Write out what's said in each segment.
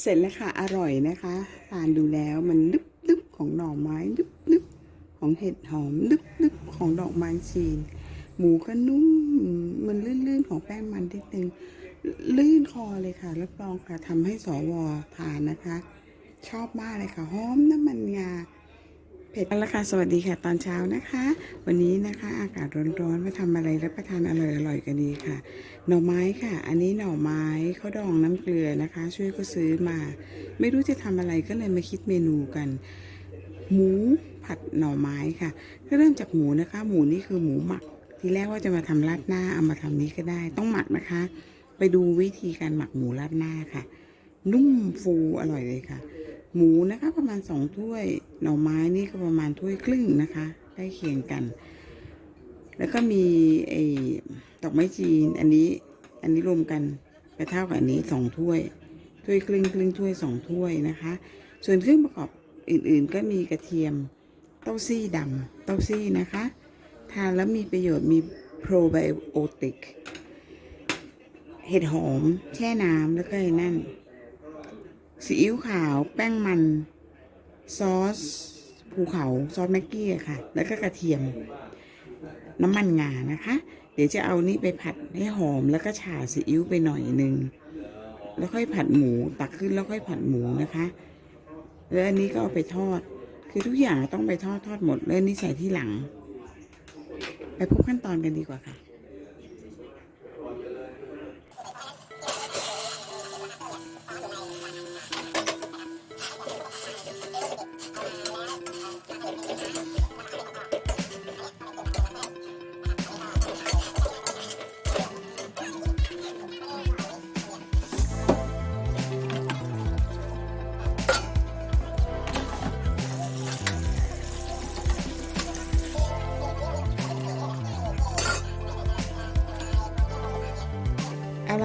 เสร็จแล้วค่ะ อร่อยนะคะทานดูแล้วมันลึบลึบของหน่อไม้ลึบลึบของเห็ดหอมลึบลึบของดอกไม้จีน หมูก็นุ่มมันลื่นๆของแป้งมันนิดนึงลื่นคอเลยค่ะรับรองค่ะทำให้สวทานนะคะ ชอบมากเลยค่ะหอมน้ำมันงา เผ็ดแล้วค่ะ สวัสดีค่ะตอนเช้านะคะ วันนี้นะคะอากาศร้อนๆมาทำอะไรรับประทานอร่อยๆกันดีค่ะ หน่อไม้ค่ะ อันนี้หน่อไม้เขาดองน้ำเกลือนะคะ ช่วยก็ซื้อมา ไม่รู้จะทำอะไรก็เลยมาคิดเมนูกัน หมูผัดหน่อไม้ค่ะ ก็เริ่มจากหมูนะคะ หมูนี่คือหมูหมัก ทีแรกว่าจะมาทำราดหน้าเอามาทำนี้ก็ได้ ต้องหมักนะคะ ไปดูวิธีการหมักหมูราดหน้าค่ะ นุ่มฟูอร่อยเลยค่ะ หมูนะคะประมาณสองถ้วย หน่อไม้นี่ก็ประมาณถ้วยครึ่งนะคะใกล้เคียงกัน แล้วก็มีไอ้ดอกไม้จีน อันนี้ อันนี้รวมกันก็เท่ากับอันนี้สองถ้วย ถ้วยครึ่งครึ่งถ้วยสองถ้วยนะคะ ส่วนเครื่องประกอบอื่นๆ ก็มีกระเทียมเต้าซี่ดำเต้าซี่นะคะ ทานแล้วมีประโยชน์มีโปรไบโอติก เห็ดหอม แช่น้ำแล้วก็ไอ้นั่น ซีอิ๊วขาวแป้งมัน ซอสภูเขาซอสแม็กกี้ค่ะ แล้วก็กระเทียม น้ำมันงานะคะ เดี๋ยวจะเอานี่ไปผัดให้หอมแล้วก็ฉ่าซีอิ๊วไปหน่อยหนึ่งแล้วค่อยผัดหมูตักขึ้นแล้วค่อยผัดหมูนะคะ แล้วอันนี้ก็เอาไปทอด คือทุกอย่างต้องไปทอดทอดหมดแล้วนนี้ใส่ที่หลัง ไปพบขั้นตอนกันดีกว่าค่ะ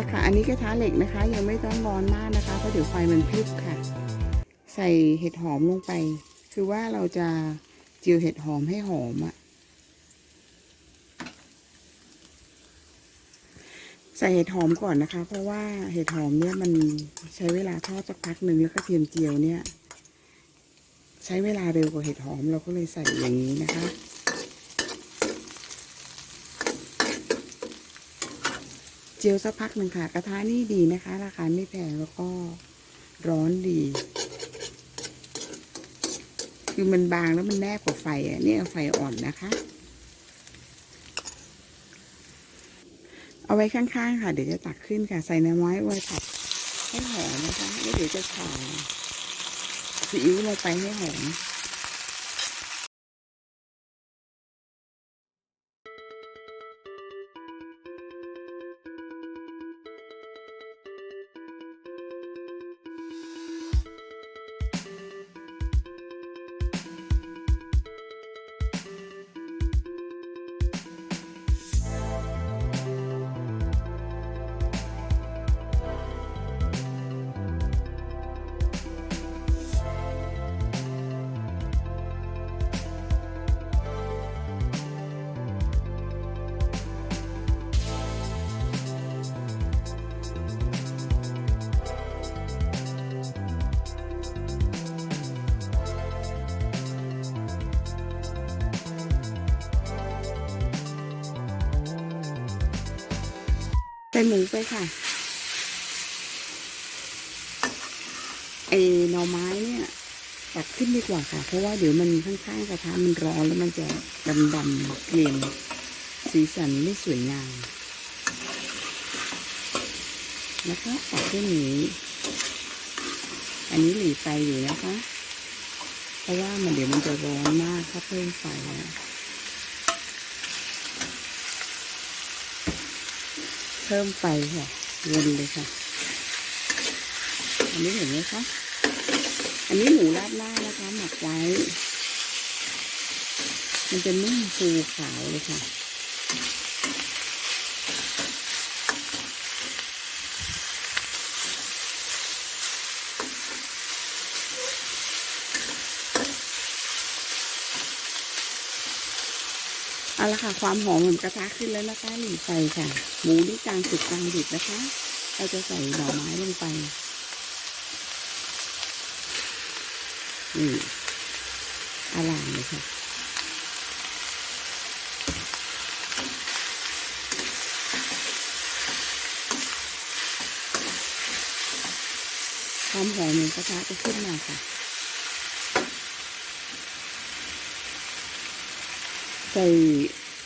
ละค่ะ อันนี้กระทะเหล็กนะคะ ยังไม่ต้องร้อนมากนะคะเพราะเดี๋ยวไฟมันพลิบค่ะ ใส่เห็ดหอมลงไป คือว่าเราจะเจียวเห็ดหอมให้หอมอะใส่เห็ดหอมก่อนนะคะ เพราะว่าเห็ดหอมเนี่ยมันใช้เวลาทอดสักพักหนึ่งแล้วก็เทียมเจียวเนี่ย ใช้เวลาเร็วกว่าเห็ดหอมเราก็เลยใส่อย่างนี้นะคะ เจียวสักพักหนึ่งค่ะ กระทะนี่ดีนะคะ ราคาไม่แพงแล้วก็ร้อนดี คือมันบางแล้วมันแนบกว่าไฟอะนี่เอาไฟอ่อนนะคะ เอาไว้ข้างๆค่ะ เดี๋ยวจะตักขึ้นค่ะ ใส่น้ำไม้ไว้ผัดให้หอมนะคะแล้วเดี๋ยวจะฉ่าซีอิ๊วลงไปให้หอม ใส่หมูไปค่ะไอหน่อไม้เนี่ยตักขึ้นดีกว่าค่ะ เพราะว่าเดี๋ยวมันข้างๆกระทะมันร้อนแล้วมันจะดำๆเกลียมสีสันไม่สวยงามนะคะตักขึ้นนี้ อันนี้หลีไฟอยู่นะคะ เพราะว่ามันเดี๋ยวมันจะร้อนมากถ้าเพิ่มไฟแล้ว เพิ่มไฟค่ะวนเลยค่ะ อันนี้เห็นไหมคะ อันนี้หมูราดหน้านะคะหมักไว้ มันจะนุ่มฟูขาวเลยค่ะ เอาละค่ะ ความหอมของกระทะขึ้นแล้วนะคะหลีไฟค่ะ หมูนี่กลางสุกกลางดิบนะคะ เราจะใส่หน่อไม้ลงไปนี่อารามเลยค่ะความหอมของกระทะจะขึ้นมาค่ะ ใส่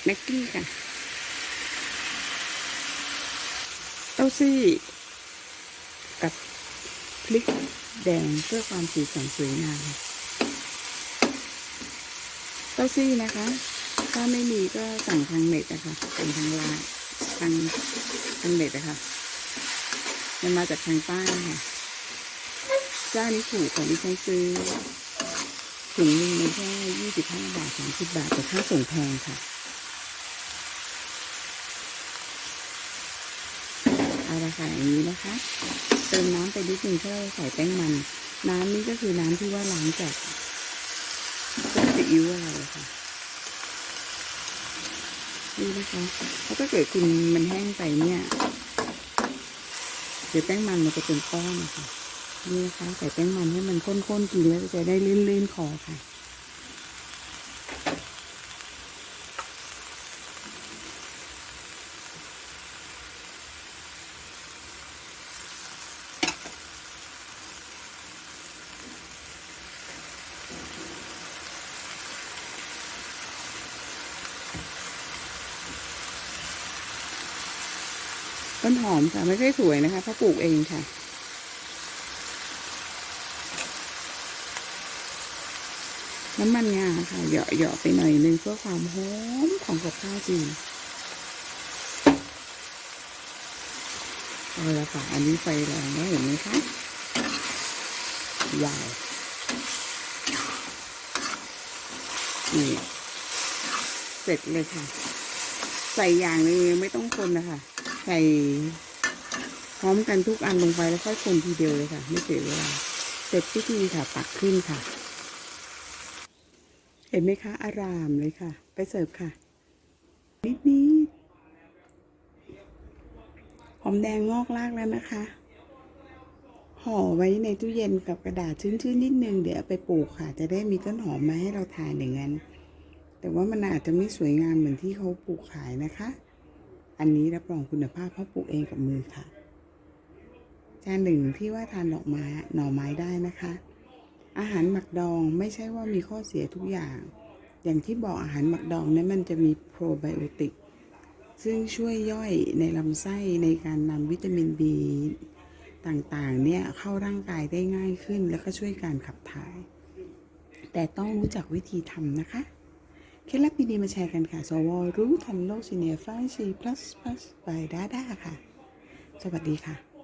แม็กกี้ค่ะ เต้าซี่ กับพริกแดงเพื่อความสีสันสวยงามเต้าซี่นะคะ ถ้าไม่มีก็สั่งทางเน็ตนะคะสั่งทางไลน์ทางทางเน็ตนะคะมันมาจากทางใต้ค่ะเจ้านี้ถูกของดิฉันซื้อ ถุงนึงมันแค่ยี่สิบห้าบาทสามสิบบาท แต่ค่าส่งแพงค่ะเอาละค่ะอย่างนี้นะคะ เติมน้ำไปนิดนึงเพื่อใส่แป้งมัน น้ำนี่ก็คือน้ำที่ว่าล้างจากพวกซีอิ๊วอะไรค่ะนี่นะคะแล้วถ้าเกิดคุณมันแห้งไปเนี่ย เดี๋ยวแป้งมันมันจะเป็นก้อนนะคะ นี่นะคะใส่แป้งมันให้มันข้นๆกินแล้วจะได้ลื่นๆคอค่ะต้นหอมค่ะไม่ใช่สวยนะคะเพราะปลูกเองค่ะ น้ำมันงาค่ะเหยาะเหยาะไปหน่อยนึงเพื่อความหอมของกับข้าวจีนเอาละค่ะ อันนี้ไฟแรงแล้วเห็นไหมคะว้าวนี่เสร็จเลยค่ะ ใส่อย่างนึงไม่ต้องคนนะคะ ใส่พร้อมกันทุกอันลงไปแล้วค่อยคนทีเดียวเลยค่ะ ไม่เสียเวลา เสร็จพิธีค่ะตักขึ้นค่ะ ห็นไหมคะ อารามเลยค่ะ ไปเสิร์ฟค่ะ นิดนิดหอมแดงงอกลากแล้วนะคะ ห่อไว้ในตู้เย็นกับกระดาษชื้นๆนิดนึง เดี๋ยวไปปลูกค่ะ จะได้มีต้นหอมมาให้เราทานอย่างนั้น แต่ว่ามันอาจจะไม่สวยงามเหมือนที่เขาปลูกขายนะคะ อันนี้รับรองคุณภาพเพราะปลูกเองกับมือค่ะ จานหนึ่งที่ว่าทานดอกไม้หน่อไม้ได้นะคะ อาหารหมักดองไม่ใช่ว่ามีข้อเสียทุกอย่าง อย่างที่บอกอาหารหมักดองนั้นมันจะมีโปรไบโอติก ซึ่งช่วยย่อยในลำไส้ในการนำวิตามิน B ต่างๆ เนี่ยเข้าร่างกายได้ง่ายขึ้น แล้วก็ช่วยการขับถ่าย แต่ต้องรู้จักวิธีทำนะคะ เคล็ดลับดีๆมาแชร์กันค่ะ สวรู้ทันโลกซีเนียฟ้าชี plus plus ไปด้าด้าค่ะ สวัสดีค่ะ